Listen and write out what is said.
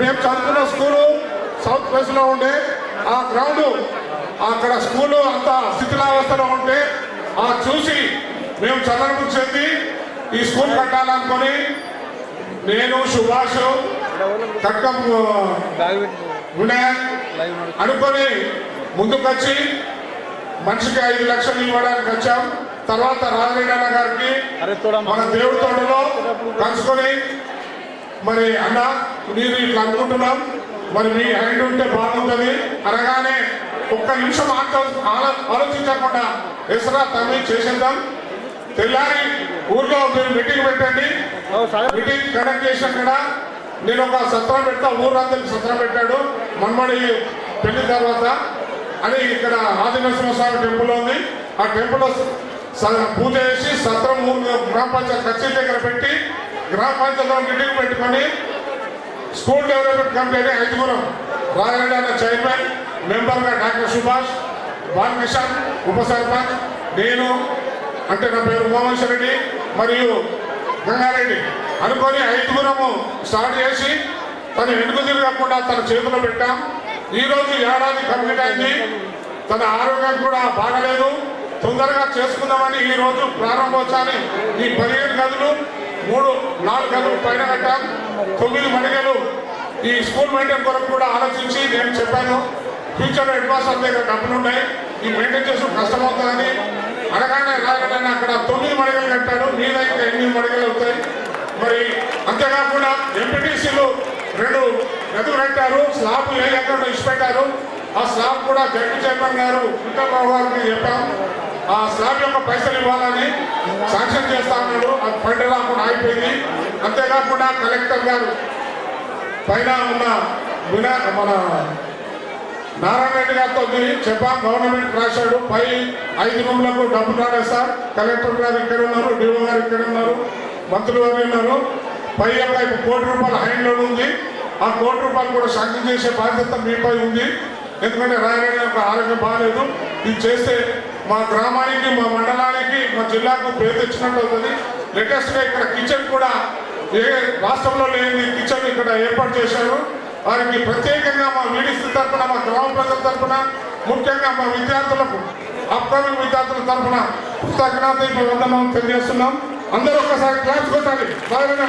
మేము చదువుకున్న school south వెస్ట్లో ఉండే. ఆ గ్రౌండ్ అక్కడ స్కూలు అంత శిథిలావస్థలో ఉంటే ఆ చూసి మేము చల్లరకు చెంది ఈ స్కూల్ కట్టాలనుకొని నేను సుభాష్ కట్కం వినాయక్ అనుకొని ముందుకొచ్చి మనిషికి ఐదు లక్షలు ఇవ్వడానికి వచ్చాం. తర్వాత రాజరెడ్డి గారికి మన దేవుడి తోటలో కలుసుకొని మరి అన్న మీరు ఇట్లా అనుకుంటున్నాం. మరి మీ హ్యాండ్ ఉంటే బాగుంటుంది. అనగానే ఒక్క నిమిషం ఆలో- ఆలోచించకుండా ఎసరా తమ్మి చేసేద్దాం. తెల్లారి ఊర్లో మీరు మీటింగ్ పెట్టండి. మీటింగ్ కండక్ట్ చేసినక్కడ నేను ఒక సత్రం పెడతా ఊరందరికి సత్రం పెట్టాడు. మన్మడి పెళ్ళి తర్వాత. అని ఇక్కడ ఆదినరసింహ స్వామి టెంపుల్ ఉంది. ఆ టెంపుల్ పూజ చేసి సత్రం ఊరు గ్రామ పంచాయతీ కచేరీ దగ్గర పెట్టి గ్రామ పంచాయతీలో మీటింగ్ పెట్టుకొని స్కూల్ డెవలప్మెంట్ కమిటీ ఐదుగురం రాజరెడ్డి చైర్మన్ మెంబర్గా డాక్టర్ సుభాష్ బాలకిషన్ ఉప సర్పంచ్ నేను అంటే నా పేరు ఉమామేశ్వర రెడ్డి మరియు గంగారెడ్డి అనుకొని ఐదుగురము స్టార్ట్ చేసి తను వెనుక తిరగకుండా తన చేతిలో పెట్టాం. ఈరోజు ఏడాది కంప్లీట్ అయింది. తన ఆరోగ్యం కూడా బాగలేదు. తొందరగా చేసుకుందామని ఈరోజు ప్రారంభోత్సవాన్ని ఈ పదిహేను గదులు మూడు నాలుగు గదులు పైన కట్టాం. తొమ్మిది మడిగలు ఈ స్కూల్ మెయింటైన్ కొరకు కూడా ఆలోచించి నేను చెప్పాను. ఫ్యూచర్లో అడ్వాన్స్ అంతే డబ్బులు ఉన్నాయి ఈ మెయింటైన్ చేసిన కష్టం అవుతుందని అనగానే రాగానే అక్కడ తొమ్మిది మడిగలు కట్టాడు మీద దగ్గర ఎనిమిది మడిగలు అవుతాయి. మరి అంతేకాకుండా ఎంపీటీసీలు రెండు గదులు కట్టారు. స్లాబ్ ఏ ఎక్కడ ఇచ్చి పెట్టారు ఆ స్లాబ్ కూడా జడ్పీ చైర్మన్ గారు విఠలరావు గారికి చెప్పాం. ఆ స్లాబ్ యొక్క పైసలు ఇవ్వాలని శాంక్షన్ చేస్తా ఉన్నాడు. అది ఫండ్ రాకుండా అయిపోయింది. అంతేకాకుండా కలెక్టర్ గారు పైన ఉన్న వినా మన నారాయణ రెడ్డి గారితో చెప్పాం గవర్నమెంట్ రాశాడు. పై ఐదు రూమ్లకు డబ్బులు రాలేదు సార్. కలెక్టర్ గారు ఇక్కడ ఉన్నారు డిఓ గారు ఇక్కడ ఉన్నారు మంత్రులు గారు ఉన్నారు. పై యొక్క ఇప్పుడు కోటి రూపాయల హైండ్లో ఉంది. ఆ కోటి రూపాయలు కూడా శాంక్షన్ చేసే బాధ్యత మీపై ఉంది. ఎందుకంటే రాయగడ యొక్క ఆరోగ్యం బాగాలేదు. ఇది చేస్తే మా గ్రామానికి మా మండలానికి మా జిల్లాకు పేరు తెచ్చినట్టు అవుతుంది. లేటెస్ట్గా ఇక్కడ కిచెన్ కూడా ఏ రాష్ట్రంలో లేని కిచెన్ ఇక్కడ ఏర్పాటు చేశారు. వారికి ప్రత్యేకంగా మా వీడిసి తరఫున మా గ్రామ ప్రజల తరఫున ముఖ్యంగా మా విద్యార్థులకు అప్కమింగ్ విద్యార్థుల తరఫున కృతజ్ఞత వందనం తెలియజేస్తున్నాం. అందరూ ఒక్కసారి క్లాస్ కొట్టాలి. బాగా